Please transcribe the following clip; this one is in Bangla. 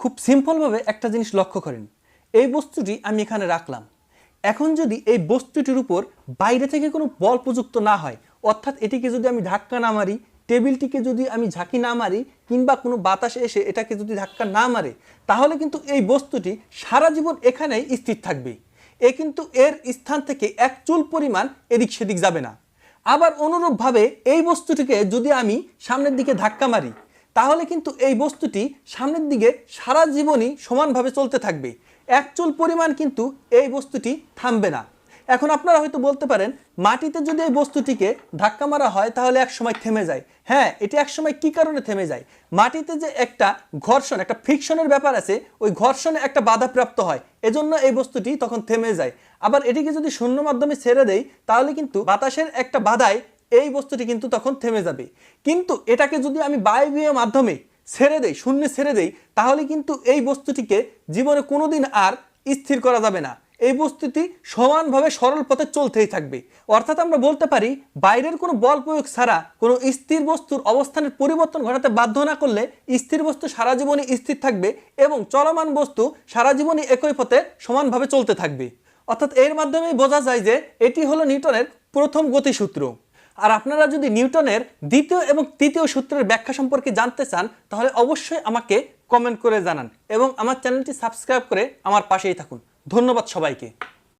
খুব সিম্পলভাবে একটা জিনিস লক্ষ্য করেন। এই বস্তুটি আমি এখানে রাখলাম। এখন যদি এই বস্তুটির উপর বাইরে থেকে কোনো বল প্রযুক্ত না হয়, অর্থাৎ এটিকে যদি আমি ধাক্কা না মারি, টেবিলটিকে যদি আমি ঝাঁকি না মারি কিংবা কোনো বাতাস এসে এটাকে যদি ধাক্কা না মারে, তাহলে কিন্তু এই বস্তুটি সারা জীবন এখানেই স্থির থাকবে। এ কিন্তু এর স্থান থেকে এক চুল পরিমাণ এদিক সেদিক যাবে না। আবার অনুরূপভাবে এই বস্তুটিকে যদি আমি সামনের দিকে ধাক্কা মারি তাহলে কিন্তু এই বস্তুটি সামনের দিকে সারা জীবনই সমানভাবে চলতে থাকবে। এক চুল পরিমাণ কিন্তু এই বস্তুটি থামবে না। এখন আপনারা হয়তো বলতে পারেন, মাটিতে যদি এই বস্তুটিকে ধাক্কা মারা হয়, তাহলে এক সময় থেমে যায়। হ্যাঁ এটি এক সময় কি কারণে থেমে যায়? মাটিতে যে একটা ঘর্ষণ, একটা ফ্রিকশনের ব্যাপার আছে, ওই ঘর্ষণে একটা বাধাপ্রাপ্ত হয়। এজন্য এই বস্তুটি তখন থেমে যায়। আবার এটিকে যদি শূন্য মাধ্যমে ছেড়ে দেয় তাহলে কিন্তু বাতাসের একটা বাধায় এই বস্তুটি কিন্তু তখন থেমে যাবে। কিন্তু এটাকে যদি আমি বায়বীয় মাধ্যমে ছেড়ে দেই, শূন্যে ছেড়ে দেই, তাহলে কিন্তু এই বস্তুটিকে জীবনে কোনোদিন আর স্থির করা যাবে না। এই বস্তুটি সমানভাবে সরল পথে চলতেই থাকবে। অর্থাৎ আমরা বলতে পারি, বাইরের কোনো বল প্রয়োগ ছাড়া কোনো স্থির বস্তুর অবস্থানের পরিবর্তন ঘটাতে বাধ্য না করলে স্থির বস্তু সারা জীবনই স্থির থাকবে এবং চলমান বস্তু সারা জীবনই একই পথে সমানভাবে চলতে থাকবে। অর্থাৎ এর মাধ্যমেই বোঝা যায় যে এটি হলো নিউটনের প্রথম গতিসূত্র। আর আপনারা যদি নিউটনের দ্বিতীয় এবং তৃতীয় সূত্রের ব্যাখ্যা সম্পর্কে জানতে চান, তাহলে অবশ্যই আমাকে কমেন্ট করে জানান এবং আমার চ্যানেলটি সাবস্ক্রাইব করে আমার পাশেই থাকুন। ধন্যবাদ সবাইকে।